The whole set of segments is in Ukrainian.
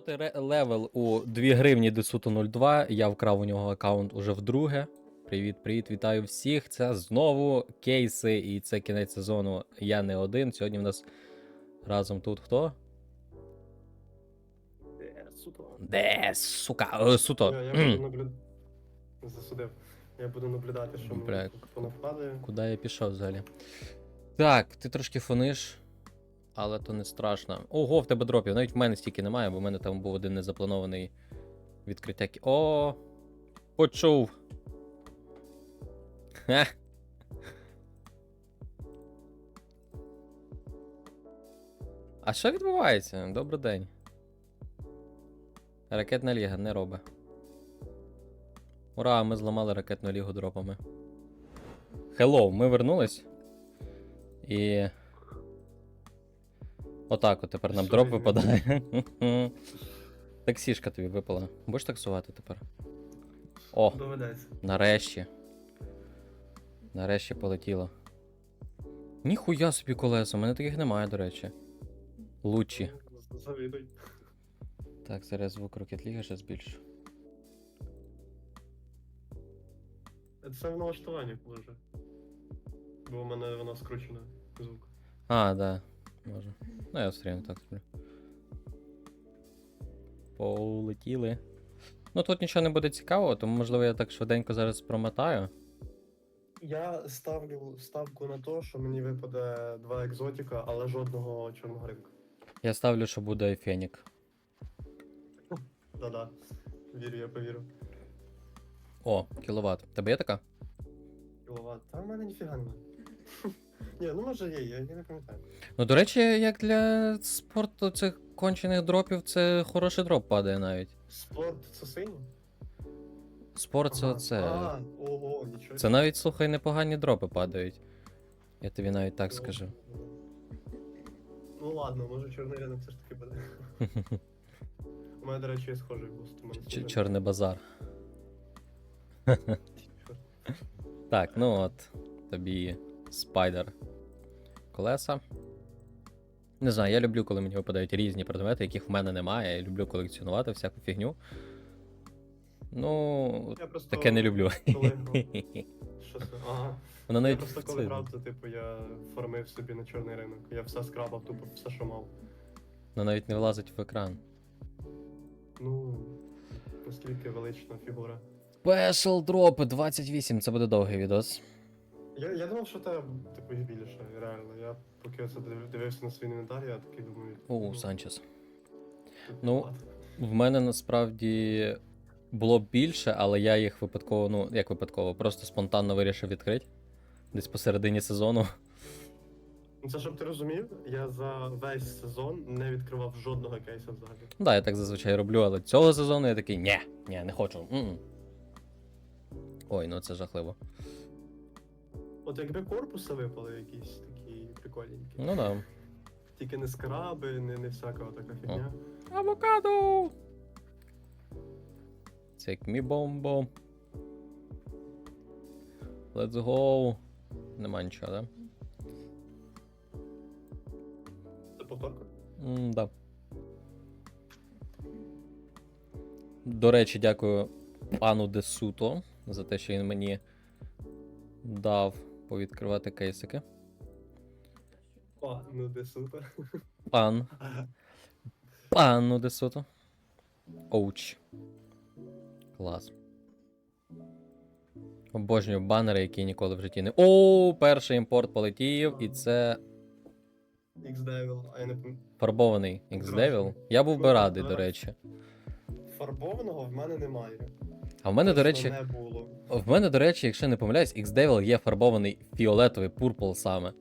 500 левел у 2 гривні Десуту 02. Я вкрав у нього аккаунт уже вдруге. Привіт, привіт, вітаю всіх. Це знову кейси, і це кінець сезону. Я не один. Сьогодні в нас разом тут хто? Е, суто. Де, сука, е, суто. Я, я буду наблюдати. Засудив. Я буду наблюдати, що Бля. мені понавкладає. Куди я пішов взагалі? Так, ти трошки фониш, але то не страшно. Ого, в тебе дропів. Навіть в мене стільки немає, бо в мене там був один незапланований відкриття. О! Почув. Ха. А що відбувається? Добрий день. Ракетна ліга не робить. Ура, ми зламали ракетну лігу дропами. Hello, ми вернулись. І. Отак от тепер нам Що дроп випадає. Таксішка тобі випала. Будеш таксувати тепер? О, Доведеться. нарешті. Нарешті полетіло. Ніхуя собі колеса, у мене таких немає, до речі. Лучі. З- Так, зараз звук Rocket ще збільшу. Це в налаштуванні може. Бо в мене воно скручено звук. А, да. Може. Ну, я все рівно так зроблю. Полетіли. Ну тут нічого не буде цікавого, тому можливо я так швиденько зараз промотаю. Я ставлю ставку на те, що мені випаде два екзотика, але жодного чорного ринку. Я ставлю, що буде Фенік. Да-да. Вірю, я повірю. О, кіловат. Тебе є така? Кіловат. Та в мене ніфіга нема. Ні, ну може є, я, я не пам'ятаю. Ну, до речі, як для спорту цих кончених дропів, це хороший дроп падає навіть. Спорт це синій? Спорт це Ага. оце. А, ого, нічого. Це навіть, слухай, непогані дропи падають. Я тобі навіть так Ну, скажу. Ну ладно, може чорний ринок все ж таки буде. У мене, до речі, є схожий буст. у мене Ч- схожий. Чорний базар. Так, ну от, тобі спайдер колеса. Не знаю, я люблю, коли мені випадають різні предмети, яких в мене немає. Я люблю колекціонувати всяку фігню. Ну, Я просто таке не люблю. коли грав- Що це? Ага. Воно Я просто коли це- грав, то типу я фармив собі на чорний ринок. Я все скрабав, тупо все, що мав. воно навіть не влазить в екран. Ну, наскільки велична фігура. Special дропи 28, це буде довгий відос. Я, я думав, що тебе, типу, їх більше, реально. Я поки оце див- дивився на свій інвентар, я такий думаю. О, ну, Санчес. тут Ну, багато. В мене насправді було б більше, але я їх випадково, ну як випадково, просто спонтанно вирішив відкрити. Десь посередині сезону. Ну, Це щоб ти розумів, я за весь сезон не відкривав жодного кейса взагалі. Да, я так зазвичай роблю, але цього сезону я такий, ні, ні, не хочу. м-м». Ой, ну це жахливо. От якби корпуси випали якісь такі прикольненькі. Ну да. Тільки не скраби, не, не всяка така фігня. Авокадо! Take me бомбо. Let's go. Нема нічого, да? Це повторка? М, да. До речі, дякую пану Десуто за те, що він мені дав повідкривати кейсики. О, ну де суто. Пан. Пану Десуто. Оуч. Клас. Обожнюю банери, які ніколи в житті не. О, перший імпорт полетів, і це X-Devil, а я не пам'ятаю. фарбований X-Devil. Я був би радий, до речі. Фарбованого в мене немає. А в мене, до речі, Не було. В мене, до речі, якщо не помиляюсь, X-Devil є фарбований фіолетовий пурпл саме.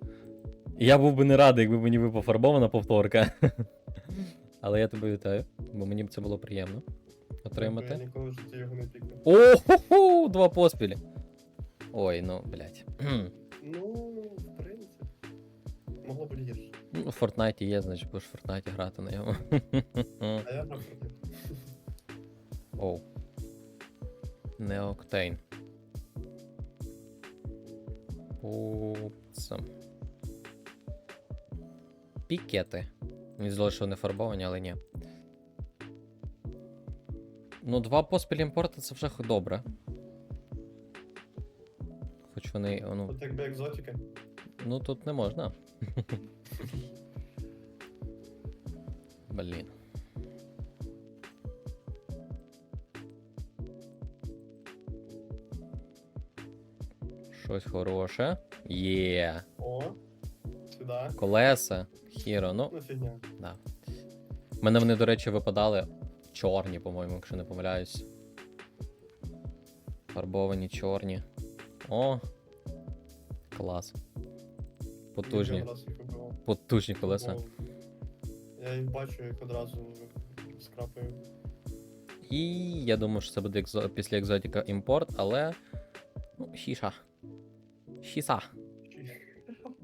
І я був би не радий, якби мені випав фарбована повторка. Але я тебе вітаю, бо мені б це було приємно Я ніколи в житті його не пікав. О-хо-хо! Два поспілі. Ой, ну, блядь. Ну, в принципі. Могло бути гірше. Ну, в Фортнайті є, значить будеш в Фортнайті грати на ньому. А я грав проти. Оу. Неоктейн. Упс. Пікети. Здалося, що вони фарбовані, але ні. Ну, два поспіль імпорти це вже добре. Хоч вони. Ну, От якби екзотика. ну тут не можна. Блін. Щось хороше. Є. О, сюди. Колеса. Хіро. Ну, Ну, фігня. да. У мене вони, до речі, випадали чорні, по-моєму, якщо не помиляюсь. Фарбовані чорні. О. Клас. Потужні. Потужні колеса. Я їх бачу, їх одразу скрапаю. І я думаю, що це буде екзо... після екзотіка імпорт, але. Ну, шіша. Шіса.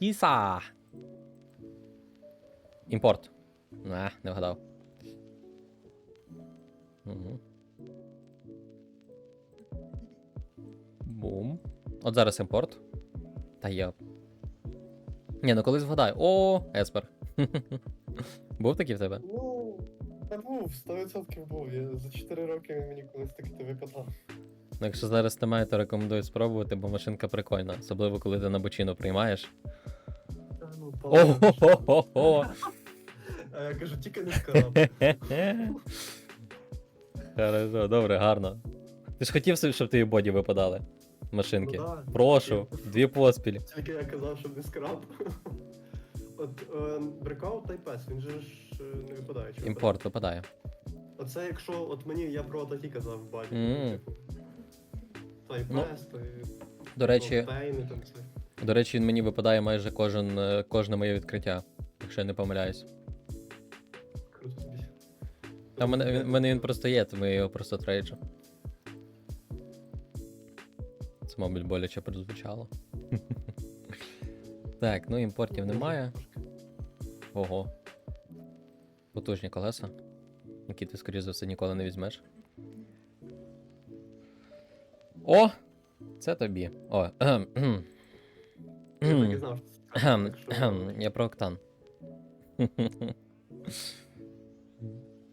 Шіса. Імпорт. Не, не вгадав. Угу. Бум. От зараз імпорт. Та я. Ні, ну колись вгадаю. О, Еспер. Був такий в тебе? Ну, був, 100% був. Я за 4 роки мені колись таки ти випадав. Ну, якщо зараз немає, то рекомендую спробувати, бо машинка прикольна, особливо коли ти на бочину приймаєш. Та ну. Ого-го-го! А я кажу, тільки не скрап. Хорошо, добре, гарно. Ти ж хотів, щоб тобі боді випадали? Машинки. Ну да. Прошу, дві поспіль. Тільки я казав, щоб не скрап. От е, Breakout Type S, він же ж е, не випадає. чи Імпорт випадає. Оце якщо, от мені, я про такі казав в. Мгм. типу. Ну, До речі, там це. до речі, він мені випадає майже кожен, е, кожне моє відкриття, якщо я не помиляюсь. Круто в мене, в мене він просто є, тому я його просто трейджу. Це, мабуть, боляче прозвучало. Так, ну імпортів немає. Ого. Потужні колеса. Які ти, скоріш за все, ніколи не візьмеш. О! Це тобі. О. ем. Я так і знав, що це Кхм, так що- кхм, Я про октан.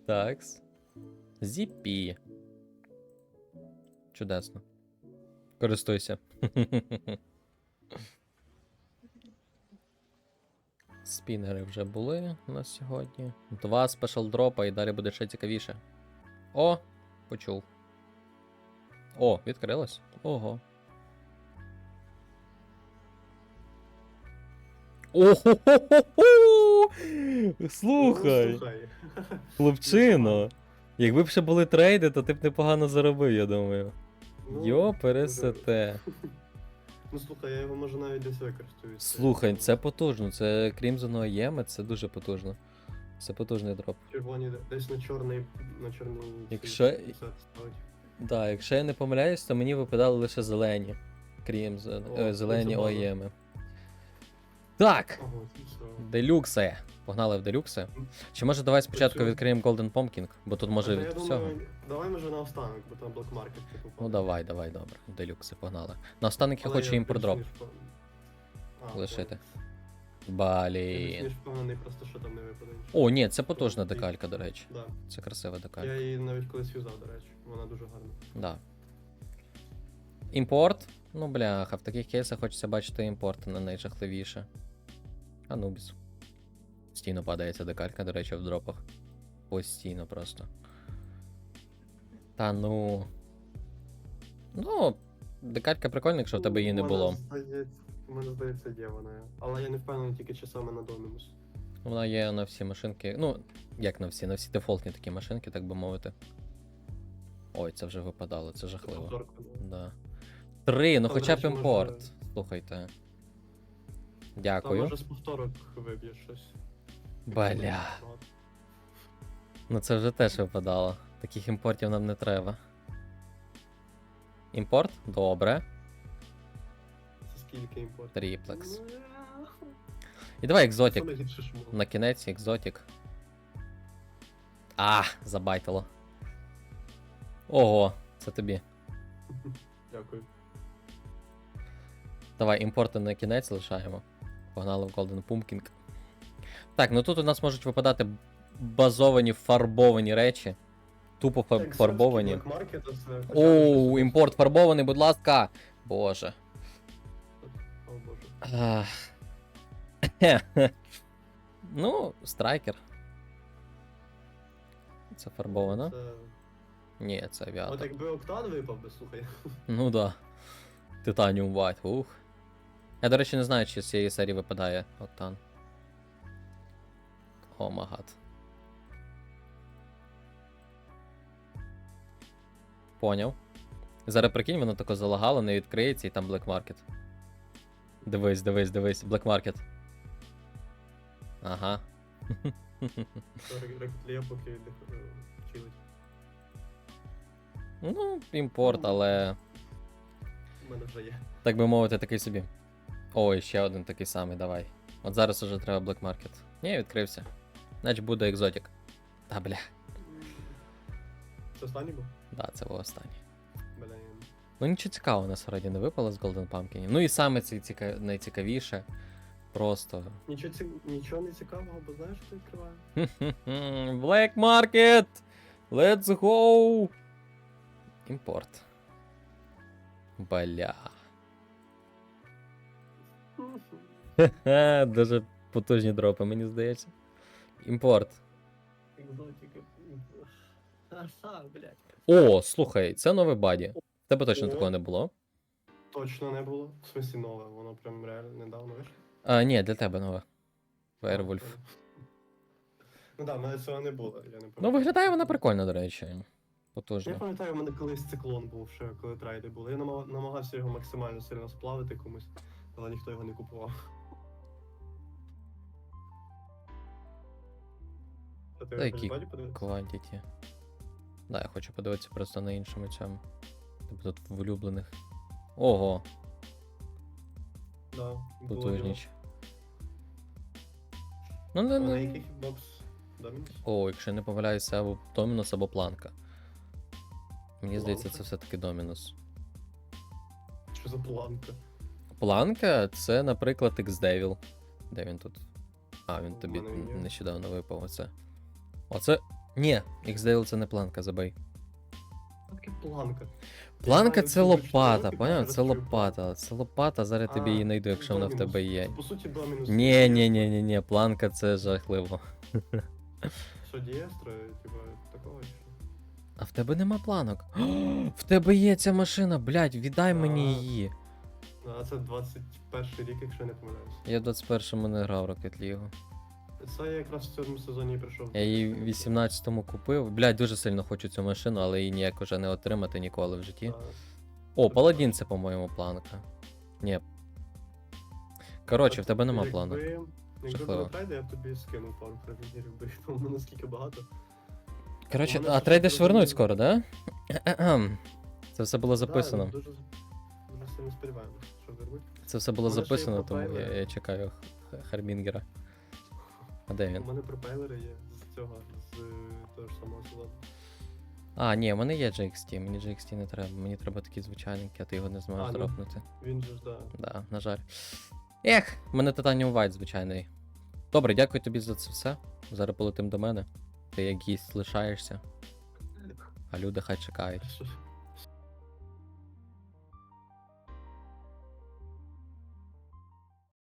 Такс. Зіпі. Чудесно. Користуйся. Спінери вже були у нас сьогодні. Два спешл дропа і далі буде ще цікавіше. О, почув. О, відкрилось. Ого. Ну, Слухай, слухай. хлопчино. Якби б ще були трейди, то ти б непогано заробив, я думаю. Ну, Йо, пересете. Ну слухай, я його може навіть десь використаю. Слухай, це потужно. Це Crimson OEM, це дуже потужно. Це потужний дроп. Червоні десь на чорний на чорний. Якщо-. Да, якщо я не помиляюсь, то мені випадали лише зелені. Crimson, О, е, зелені це база. Так, це все. делюкси. Погнали в делюкси. Чи може давай спочатку відкриємо Golden Pumpkin, бо тут може від я всього. давай може на останок, бо там блокмаркет типу. Ну давай, давай, добре. Делюкси, погнали. На останок я хочу впев- лишити. Блін. впевнений просто, що там не випаде. О, ні, це потужна декалька, до речі. Да. Це красива декалька. Я її навіть колись юзав, до речі. Вона дуже гарна. Да. Імпорт. Ну, бляха, в таких кейсах хочеться бачити імпорт на найжахливіше. Анубіс. Постійно падає ця декалька, до речі, в дропах. Постійно просто. Та ну. Ну, декалька прикольна, якщо в тебе її не було. здається- Мене здається, є вона. Але я не впевнений тільки часами на Домінус. Вона є на всі машинки. Ну, як на всі, на всі дефолтні такі машинки, так би мовити. Ой, це вже випадало, це жахливо. Повторка. Да. Три, ну Та, хоча б речі, імпорт. може- Слухайте. Та Дякую. може з повторок виб'є щось. Бля. Ну це вже теж випадало. Таких імпортів нам не треба. Імпорт? Добре. Скільки імпорт? Тріплекс. Ну, І давай було. На кінець екзотік. А, забайтило. Ого, це тобі. Дякую. Давай, імпорти на кінець лишаємо. Погнали в Golden Pumpkin. Так, ну тут у нас можуть випадати базовані фарбовані речі. тупо фарбовані. Оу, імпорт фарбований, будь ласка. Боже. Ах. ну, страйкер. Це фарбовано? Це... Ні, це От якби Октан випав би, слухай. Ну да. Титаніум White, ух. Я, до речі, не знаю, чи з цієї серії випадає Октан. О, магат. Поняв. Зараз прикинь, воно тако залагало, не відкриється і там Black Market. Дивись, дивись, дивись, Black Market. Ага. Поки е, чилить. Ну, імпорт, але. У мене вже є. Так би мовити, такий собі. Ой, ще один такий самий, давай. От зараз уже треба Black Market. Ні, відкрився. Значить буде екзотик. Та бля. Це останній був? Да, це був останній. Ну нічого цікавого насправді не випало з Golden Pumpkin. Ну і саме це ціка... найцікавіше. Просто. Нічого, ці... Нічого не цікавого, бо знаєш, що відкриває? Black Market! Let's go! Імпорт. Бля. Хе-хе, Дуже потужні дропи, мені здається. Імпорт. О, слухай, це нове баді. Тебе точно такого не було. Точно не було. В смислі нове, воно прям реально недавно вийшло. А, ні, для тебе нове. А, Werewolf. Ну так, в мене цього не було, я не Ну, виглядає вона прикольно, до речі. Я пам'ятаю, у мене колись циклон був ще, коли трейди були. Я намаг- намагався його максимально сильно сплавити комусь, але ніхто його не купував. Що ти Та? Quantity. Да, я хочу подивитися просто на іншому цьому. Тобто тут в улюблених. Ого, Да, потужніч. Ну, не, не. Домінус? О, якщо я не помиляюся, або Домінус, або планка. Мені здається, це все-таки Домінус. Що за планка? Планка це, наприклад, X-Devil. Де він тут? А, він тобі нещодавно випав. Оце. Оце. Ні, X-Devil це не планка, забий. Що таке планка? Планка це лопата, поняв? Це лопата. Це лопата, зараз тобі її знайду, якщо вона в тебе є. По суті, домінус. Ні, ні, ні, ні, ні, планка це жахливо. Що дієстро, типа, такого чи? А в тебе нема планок. В тебе є ця машина, блядь, віддай мені її. А це 21 рік, якщо я не помиляюсь. Я в 21-му не грав Rocket League. Це я якраз в цьому сезоні і прийшов. Я її в 18-му купив. Блядь, дуже сильно хочу цю машину, але її ніяк уже не отримати ніколи в житті. О, Паладін це, по-моєму, планка. Ні. Коротше, в тебе нема планок. Якби було трейди, я б тобі скинув пару фрагментів, бо їх там наскільки багато. Коротше, а трейди ж вернуть скоро, да? Це все було записано. дуже, сильно сподіваємося, що вернуть. Це все було записано, тому я, я чекаю Харбінгера. А де У мене пропейлери є з цього, з того ж самого сезону. А, ні, в мене є JXT, мені JXT не треба. Мені треба такий звичайненький, а ти його не зможеш А, ну. дропнути. Він же ж, да. Да, на жаль. Ех, в мене Titanium White звичайний. Добре, дякую тобі за це все. Зараз полетим до мене. Ти як гість лишаєшся, а люди хай чекають. Що ж,